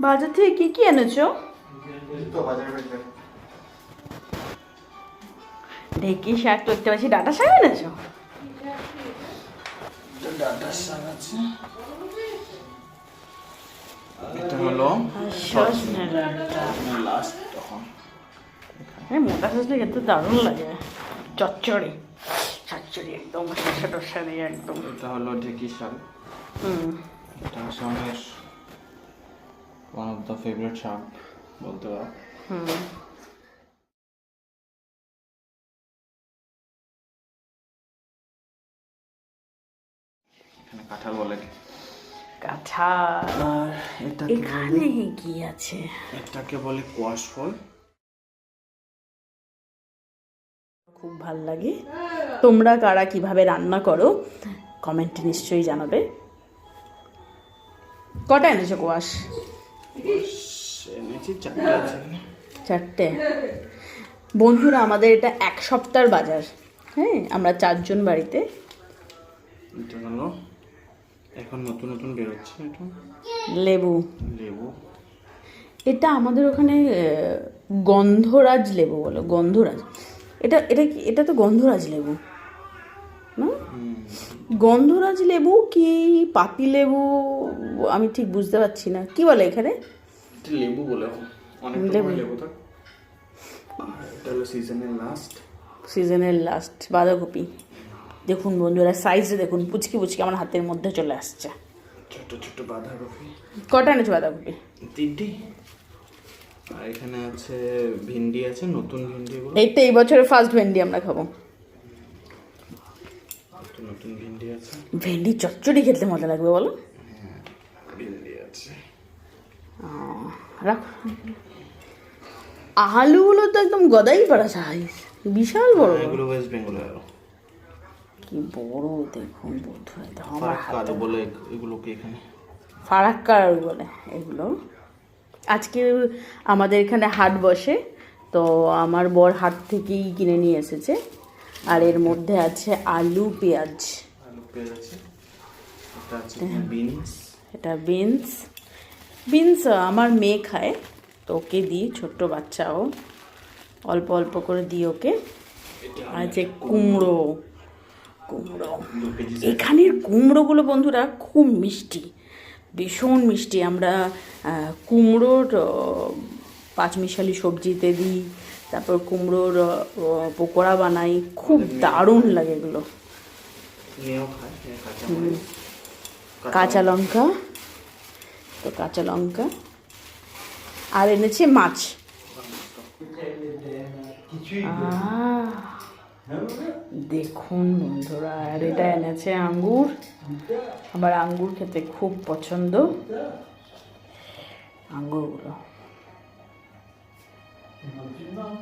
বাজার থেকে কি কি এনেছো? ঢেকি শাক তো দেখতে পাচ্ছি ডাটা শাক এনেছো? ডাটা শাক আছে। এটা হলো মোটা খেতে দারুণ লাগে। চচ্চড়ি। চচ্চড়ি একদম শসা টসা দিয়ে একদম। এটা হলো ঢেকি শাক। হুম। এটা আসামের ওয়ান অফ দ্য ফেভারিট বলতে পারো। এখানে কাঁঠাল বলে কাঁঠাল। আর এটাকে এখানে কি আছে? এটাকে বলে কোয়াশ ফল খুব ভালো লাগে। তোমরা কারা কীভাবে রান্না করো কমেন্টে নিশ্চয়ই জানাবে। কটা এনেছো কোয়াশ? চারটে বন্ধুরা আমাদের এটা এক সপ্তাহের বাজার। হ্যাঁ আমরা চারজন বাড়িতে। এখন নতুন নতুন বেরোচ্ছে এটা। লেবু। লেবু। এটা আমাদের ওখানে গন্ধরাজ লেবু বলো গন্ধরাজ। এটা এটা কি এটা তো গন্ধরাজ লেবু। গন্ধরাজ লেবু কি পাতি লেবু? আমি ঠিক বুঝতে পারছি না। কি বলে এখানে? লেবু বলে অনেক লেবু। সিজনের লাস্ট সিজনের লাস্ট বাঁধাকপি। দেখুন বন্ধুরা সাইজে দেখুন পুচকি পুচকি আমার হাতের মধ্যে চলে আসছে। ছোট ছোট বাঁধাকপি। কটা এনেছো বাঁধাকপি? তিনটি। আর এখানে আছে ভিন্ডি আছে নতুন ভিন্ডিগুলো। এই তো এই বছরের ফার্স্ট ভেন্ডি আমরা খাব নতুন নতুন ভিন্ডি চচ্চড়ি খেতে মজা লাগবে বলো? ভিন্ডি আলুগুলো তো একদম গদাই পাড়া সাইজ বিশাল বড়। ওয়েস্ট বেঙ্গলের কি বড় দেখুন বন্ধুরা আমার হাত। বলে এগুলোকে এখানে। ফারাক্কা বলে এগুলো। আজকে আমাদের এখানে হাট বসে তো আমার বর হাট থেকেই কিনে নিয়ে এসেছে। আর এর মধ্যে আছে আলু পেঁয়াজ। এটা আছে বিনস। এটা বিনস। বিনস আমার মেয়ে খায় তো ওকে দিই ছোট্ট বাচ্চাও। অল্প অল্প করে দিই ওকে। আর যে কুমড়ো। কুমড়ো। এখানের কুমড়োগুলো বন্ধুরা খুব মিষ্টি। ভীষণ মিষ্টি। আমরা কুমড়োর পাঁচমিশালি সবজিতে দিই তারপর কুমড়োর পকোড়া বানাই। খুব দারুণ লাগে এগুলো। মেয়েও খায় মেয়ে কাঁচা লঙ্কা। তো কাঁচা লঙ্কা। আর এনেছে মাছ। দেখুন বন্ধুরা আর এটা এনেছে আঙ্গুর। আমার আঙ্গুর খেতে খুব পছন্দ। আঙ্গুরগুলো।